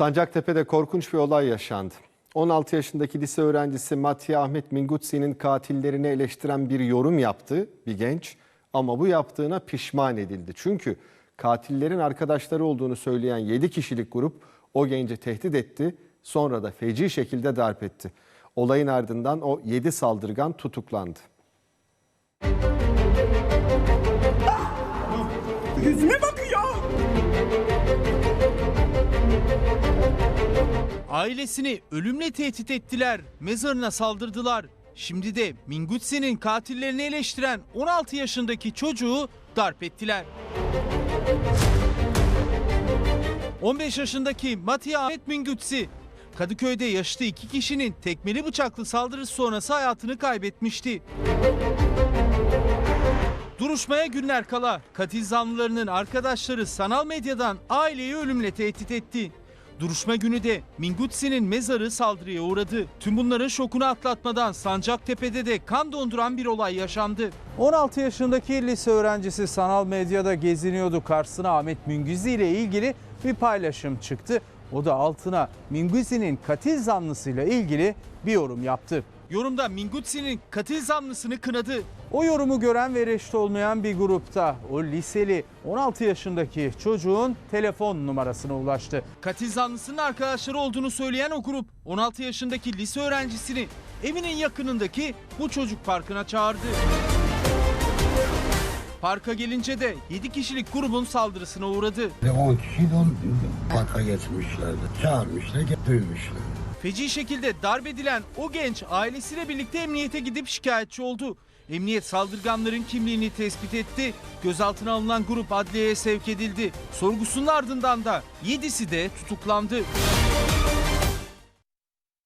Sancaktepe'de korkunç bir olay yaşandı. 16 yaşındaki lise öğrencisi Matya Ahmet Mingutsi'nin katillerini eleştiren bir yorum yaptı bir genç. Ama bu yaptığına pişman edildi. Çünkü katillerin arkadaşları olduğunu söyleyen 7 kişilik grup o genci tehdit etti. Sonra da feci şekilde darp etti. Olayın ardından o 7 saldırgan tutuklandı. Yüzüme bakıyor. Ailesini ölümle tehdit ettiler, mezarına saldırdılar. Şimdi de Mingutsi'nin katillerini eleştiren 16 yaşındaki çocuğu darp ettiler. 15 yaşındaki Matya Ahmet Mingutsi, Kadıköy'de yaşlı iki kişinin tekmeli bıçaklı saldırısı sonrası hayatını kaybetmişti. Duruşmaya günler kala katil zanlılarının arkadaşları sanal medyadan aileyi ölümle tehdit etti. Duruşma günü de Mingutsi'nin mezarı saldırıya uğradı. Tüm bunların şokunu atlatmadan Sancaktepe'de de kan donduran bir olay yaşandı. 16 yaşındaki lise öğrencisi sanal medyada geziniyordu. Karşısına Ahmet Minguzzi ile ilgili bir paylaşım çıktı. O da altına Minguzi'nin katil zanlısıyla ilgili bir yorum yaptı. Yorumda Mingutsi'nin katil zanlısını kınadı. O yorumu gören ve reşit olmayan bir grupta o liseli 16 yaşındaki çocuğun telefon numarasına ulaştı. Katil zanlısının arkadaşları olduğunu söyleyen o grup 16 yaşındaki lise öğrencisini evinin yakınındaki bu çocuk parkına çağırdı. Parka gelince de 7 kişilik grubun saldırısına uğradı. 10 kişi de parka geçmişlerdi. Çağırmışlar, dövmüşler. Feci şekilde darp edilen o genç ailesiyle birlikte emniyete gidip şikayetçi oldu. Emniyet saldırganların kimliğini tespit etti. Gözaltına alınan grup adliyeye sevk edildi. Sorgusunun ardından da 7'si de tutuklandı.